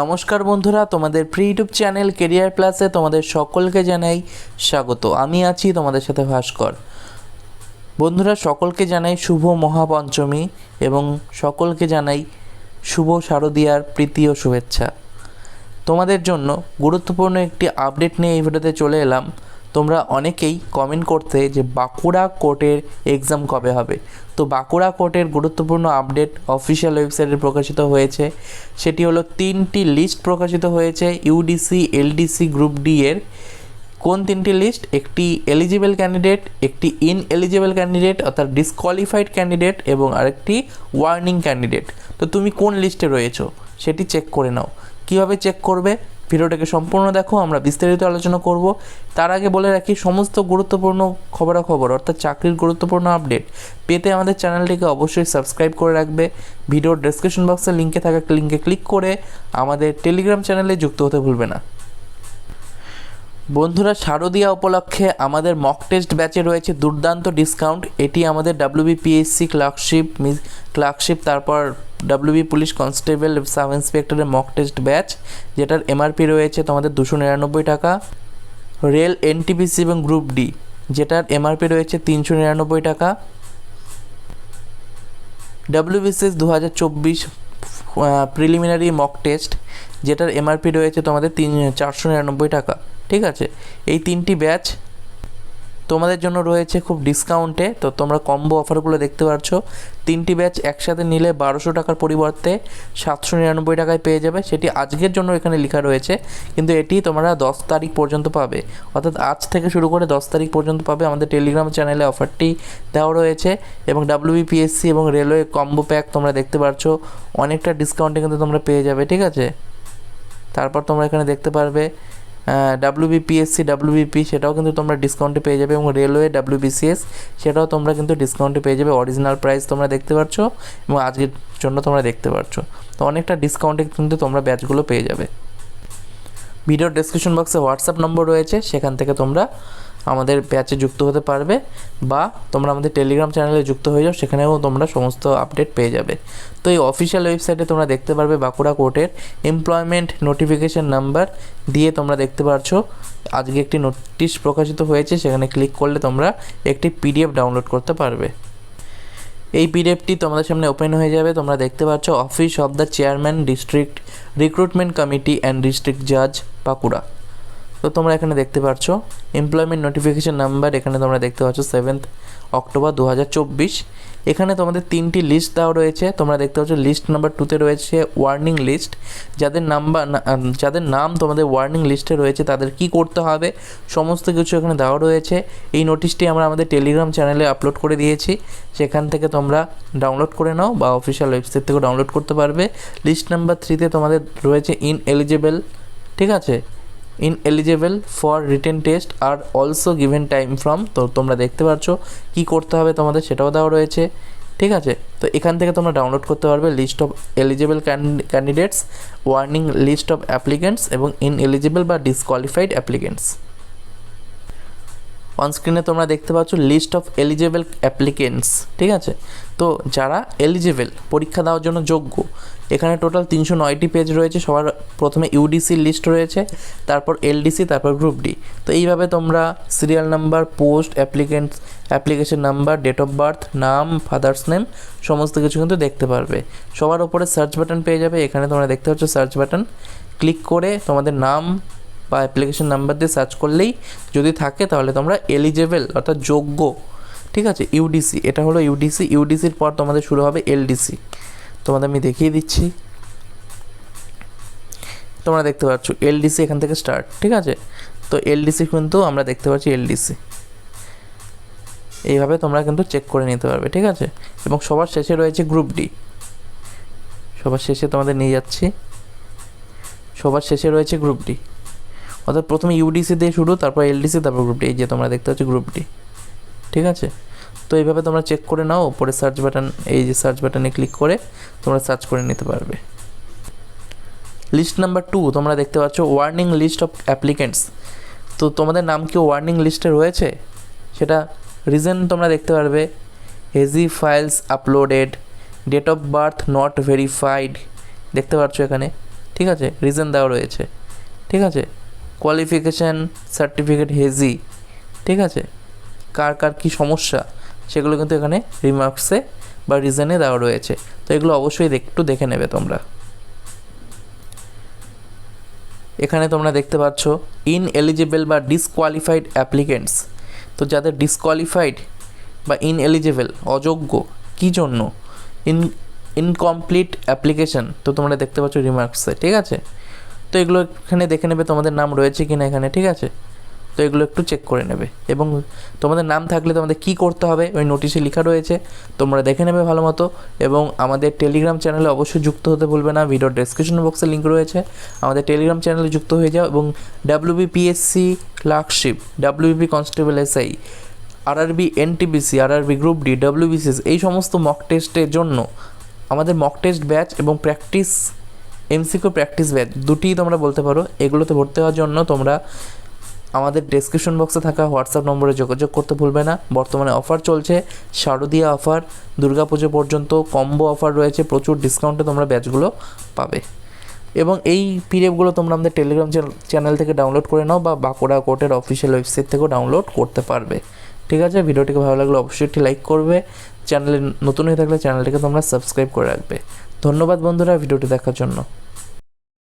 নমস্কার বন্ধুরা, তোমাদের প্রি ইউটিউব চ্যানেল কেরিয়ার প্লাসে তোমাদের সকলকে জানাই স্বাগত। আমি আছি তোমাদের সাথে ভাস্কর। বন্ধুরা, সকলকে জানাই শুভ মহাপঞ্চমী এবং সকলকে জানাই শুভ শারদীয়ার প্রীতি ও শুভেচ্ছা। তোমাদের জন্য গুরুত্বপূর্ণ একটি আপডেট নিয়ে এই ভিডিওতে চলে এলাম। তোমরা অনেকেই কমেন্ট করতে যে বাঁকুড়া কোর্টের এক্সাম কবে হবে। তো বাঁকুড়া কোর্টের গুরুত্বপূর্ণ আপডেট অফিসিয়াল ওয়েবসাইটে প্রকাশিত হয়েছে। সেটি হলো তিনটি লিস্ট প্রকাশিত হয়েছে ইউডিসি এলডিসি গ্রুপ ডি এর। কোন তিনটি লিস্ট একটি এলিজিবল ক্যান্ডিডেট একটি ইন এলিজিবল ক্যান্ডিডেট অর্থাৎ ডিসকোয়ালিফাইড ক্যান্ডিডেট এবং আরেকটি ওয়ার্নিং ক্যান্ডিডেট তো তুমি কোন লিস্টে রয়েছো, সেটি চেক করে নাও। কীভাবে চেক করবে? ভিডিওটাকে সম্পূর্ণ দেখো, আমরা বিস্তারিত আলোচনা করব। তার আগে বলে রাখি, সমস্ত গুরুত্বপূর্ণ খবরাখবর, অর্থাৎ চাকরির গুরুত্বপূর্ণ আপডেট, পেতে আমাদের চ্যানেলটিকে অবশ্যই সাবস্ক্রাইব করে রাখবে। ভিডিওর ডেসক্রিপশন বক্সে লিঙ্কে থাকা লিঙ্কে ক্লিক করে আমাদের টেলিগ্রাম চ্যানেলে যুক্ত হতে ভুলবে না। বন্ধুরা, শারদীয়া উপলক্ষে আমাদের মক টেস্ট ব্যাচে রয়েছে দুর্দান্ত ডিসকাউন্ট এটি আমাদের ডাব্লিউবিপিএসসি ক্লার্কশিপ ক্লার্কশিপ তারপর ডাব্লিউবি পুলিশ কনস্টেবল সাব ইন্সপেক্টরের মক টেস্ট ব্যাচ যেটার এমআরপি রয়েছে তোমাদের দুশো নিরানব্বই টাকা। রেল এনটিপিসি এবং গ্রুপ ডি যেটার এমআরপি রয়েছে তিনশো নিরানব্বই টাকা। ডাব্লিউবিসিএস দু হাজার চব্বিশ প্রিলিমিনারি মক টেস্ট যেটার এমআরপি রয়েছে তোমাদের তিন, চারশো নিরানব্বই টাকা। ঠিক আছে? এই তিনটি ব্যাচ তোমাদের জন্য রয়েছে খুব ডিসকাউন্টে তো তোমরা কম্বো অফারগুলো দেখতে পাচ্ছ। তিনটি ব্যাচ একসাথে নিলে বারোশো টাকার পরিবর্তে সাতশো নিরানব্বই টাকায় পেয়ে যাবে। সেটি আজকের জন্য এখানে লেখা রয়েছে। কিন্তু এটি তোমরা দশ তারিখ পর্যন্ত পাবে। অর্থাৎ আজ থেকে শুরু করে দশ তারিখ পর্যন্ত পাবে আমাদের টেলিগ্রাম চ্যানেলে অফারটি দেওয়া রয়েছে। এবং ডাব্লিউবিপিএসসি এবং রেলওয়ে কম্বো প্যাক তোমরা দেখতে পাচ্ছ অনেকটা ডিসকাউন্টে কিন্তু তোমরা পেয়ে যাবে, ঠিক আছে? তারপর তোমরা এখানে দেখতে পারবে ডাব্লিউবিপিএসসি ডাব্লিউবিপি সেটাও কিন্তু তোমরা ডিসকাউন্টে পেয়ে যাবে এবং রেলওয়ে ডাব্লিউবিসিএস সেটাও তোমরা কিন্তু ডিসকাউন্টে পেয়ে যাবে। অরিজিনাল প্রাইস তোমরা দেখতে পাচ্ছ এবং আজকের জন্য তোমরা দেখতে পাচ্ছ তো অনেকটা ডিসকাউন্টে কিন্তু তোমরা ব্যাচগুলো পেয়ে যাবে। ভিডিও ডেসক্রিপশন বক্সে হোয়াটসঅ্যাপ নম্বর রয়েছে, সেখান থেকে তোমরা আমাদের ব্যাচে যুক্ত হতে পারবে বা তোমরা আমাদের টেলিগ্রাম চ্যানেলে যুক্ত হয়ে যাও, সেখানেও তোমরা সমস্ত আপডেট পেয়ে যাবে। তো এই অফিসিয়াল ওয়েবসাইটে তোমরা দেখতে পারবে বাঁকুড়া কোর্টের এমপ্লয়মেন্ট নোটিফিকেশান নাম্বার দিয়ে তোমরা দেখতে পারছ। আজকে একটি নোটিশ প্রকাশিত হয়েছে, সেখানে ক্লিক করলে তোমরা একটি পিডিএফ ডাউনলোড করতে পারবে। এই পিডিএফটি তোমাদের সামনে ওপেন হয়ে যাবে। তোমরা দেখতে পাচ্ছ office of the chairman district recruitment committee and district জাজ বাঁকুড়া। তো তোমরা এখানে দেখতে পাচ্ছ এমপ্লয়মেন্ট নোটিফিকেশান নাম্বার এখানে তোমরা দেখতে পাচ্ছ সেভেন্থ অক্টোবর দু হাজার চব্বিশ। এখানে তোমাদের তিনটি লিস্ট দেওয়া রয়েছে। তোমরা দেখতে পাচ্ছ লিস্ট নাম্বার টুতে রয়েছে ওয়ার্নিং লিস্ট যাদের নাম্বার যাদের নাম তোমাদের ওয়ার্নিং লিস্টে রয়েছে, তাদের কি করতে হবে? সমস্ত কিছু এখানে দেওয়া রয়েছে। এই নোটিশটি আমরা আমাদের টেলিগ্রাম চ্যানেলে আপলোড করে দিয়েছি। সেখান থেকে তোমরা ডাউনলোড করে নাও বা অফিসিয়াল ওয়েবসাইট থেকে ডাউনলোড করতে পারবে। লিস্ট নাম্বার থ্রিতে তোমাদের রয়েছে ইন এলিজেবল ঠিক আছে? Ineligible for written test আর অলসো গিভেন টাইম ফ্রম তো তোমরা দেখতে পাচ্ছ কী করতে হবে তোমাদের সেটাও দেওয়া রয়েছে। ঠিক আছে? তো এখান থেকে তোমরা ডাউনলোড করতে পারবে list of eligible candidates warning list of applicants এবং ইনএলিজেবল বা ডিসকোয়ালিফাইড অ্যাপ্লিকেন্টস অনস্ক্রিনে তোমরা দেখতে পাচ্ছ লিস্ট অফ এলিজেবল অ্যাপ্লিকেন্টস ঠিক আছে? তো যারা এলিজেবল পরীক্ষা দেওয়ার জন্য যোগ্য, এখানে টোটাল তিনশো নয়টি পেজ রয়েছে, সবার প্রথমে ইউডিসির লিস্ট রয়েছে, তারপর এলডিসি তারপর গ্রুপ ডি তো এইভাবে তোমরা serial number post applicants application number date of birth নাম ফাদার্স নেম সমস্ত কিছু কিন্তু দেখতে পারবে। সবার ওপরে সার্চ বাটন পেয়ে যাবে, এখানে তোমরা দেখতে পাচ্ছ সার্চ বাটন ক্লিক করে তোমাদের নাম বা অ্যাপ্লিকেশন নাম্বার দিয়ে সার্চ করলেই যদি থাকে তাহলে তোমরা এলিজেবল অর্থাৎ যোগ্য, ঠিক আছে? ইউডিসি এটা হলো ইউডিসি ইউডিসির পর তোমাদের শুরু হবে এলডিসি তোমাদের আমি দেখিয়ে দিচ্ছি। তোমরা দেখতে পাচ্ছ এলডিসি এখান থেকে স্টার্ট ঠিক আছে? তো এলডিসি কিন্তু আমরা দেখতে পাচ্ছি এলডিসি এইভাবে তোমরা কিন্তু চেক করে নিতে পারবে, ঠিক আছে? এবং সবার শেষে রয়েছে গ্রুপ ডি সবার শেষে তোমাদের নিয়ে যাচ্ছি। সবার শেষে রয়েছে গ্রুপ ডি অর্থাৎ প্রথমে ইউডিসি দিয়ে শুরু, তারপর এলডিসি তারপর গ্রুপ ডি এই যে তোমরা দেখতে পাচ্ছ গ্রুপ ডি ঠিক আছে? তো এইভাবে তোমরা চেক করে নাও ওপরে সার্চ বাটন এই যে সার্চ বাটনে ক্লিক করে তোমরা সার্চ করে নিতে পারবে। লিস্ট নাম্বার টু তোমরা দেখতে পাচ্ছ ওয়ার্নিং লিস্ট অফ অ্যাপ্লিকেন্টস তো তোমাদের নাম কি ওয়ার্নিং লিস্টে রয়েছে? সেটা রিজন তোমরা দেখতে পারবে। Hazy files uploaded date of birth not verified দেখতে পাচ্ছ এখানে। ঠিক আছে? রিজন দেওয়া রয়েছে। ঠিক আছে? কোয়ালিফিকেশান সার্টিফিকেট হেজি ঠিক আছে? কার কার কী সমস্যা, সেগুলো কিন্তু এখানে রিমার্কসে বা রিজনে দেওয়া রয়েছে। তো এগুলো অবশ্যই একটু দেখে নেবে তোমরা। এখানে তোমরা দেখতে পাচ্ছ ইন এলিজিবল বা ডিসকোয়ালিফাইড অ্যাপ্লিকেন্টস তো যাদের ডিসকোয়ালিফাইড বা ইন এলিজিবল অযোগ্য, কী জন্য? ইন ইনকমপ্লিট অ্যাপ্লিকেশন তো তোমরা দেখতে পাচ্ছ রিমার্কসে ঠিক আছে? তো এগুলো এখানে দেখে নেবে তোমাদের নাম রয়েছে কি না এখানে, ঠিক আছে? তো এগুলো একটু চেক করে নেবে। এবং তোমাদের নাম থাকলে তোমাদের কী করতে হবে, ওই নোটিশে লেখা রয়েছে, তোমরা দেখে নেবে ভালো মতো। এবং আমাদের টেলিগ্রাম চ্যানেলে অবশ্যই যুক্ত হতে ভুলবে না ভিডিও ডেসক্রিপশন বক্সে লিঙ্ক রয়েছে। আমাদের টেলিগ্রাম চ্যানেলে যুক্ত হয়ে যাও এবং WBPSC clerkship WBP constable SI RRB NTBC RRB group D WBCS এই সমস্ত মক টেস্টের জন্য আমাদের মক টেস্ট ব্যাচ এবং প্র্যাকটিস এমসিকিউ প্র্যাকটিস ব্যাচ দুটিই তোমরা বলতে পারো। এগুলোতে ভর্তি হওয়ার জন্য তোমরা আমাদের ডেসক্রিপশন বক্সে থাকা হোয়াটসঅ্যাপ নম্বরে যোগাযোগ করতে ভুলবে না। বর্তমানে অফার চলছে, শারদীয়া অফার দুর্গাপুজো পর্যন্ত কম্বো অফার রয়েছে, প্রচুর ডিসকাউন্টে তোমরা ব্যাচগুলো পাবে। এবং এই পিডিএফগুলো তোমরা আমাদের টেলিগ্রাম চ্যানেল থেকে ডাউনলোড করে নাও বা বাঁকুড়া কোর্টের অফিসিয়াল ওয়েবসাইট থেকেও ডাউনলোড করতে পারবে। ঠিক আছে? ভিডিওটিকে ভালো লাগলে অবশ্যই একটি লাইক করবে। চ্যানেলে নতুন হয়ে থাকলে চ্যানেলটিকে তোমরা সাবস্ক্রাইব করে রাখবে। ধন্যবাদ বন্ধুরা ভিডিওটি দেখার জন্য।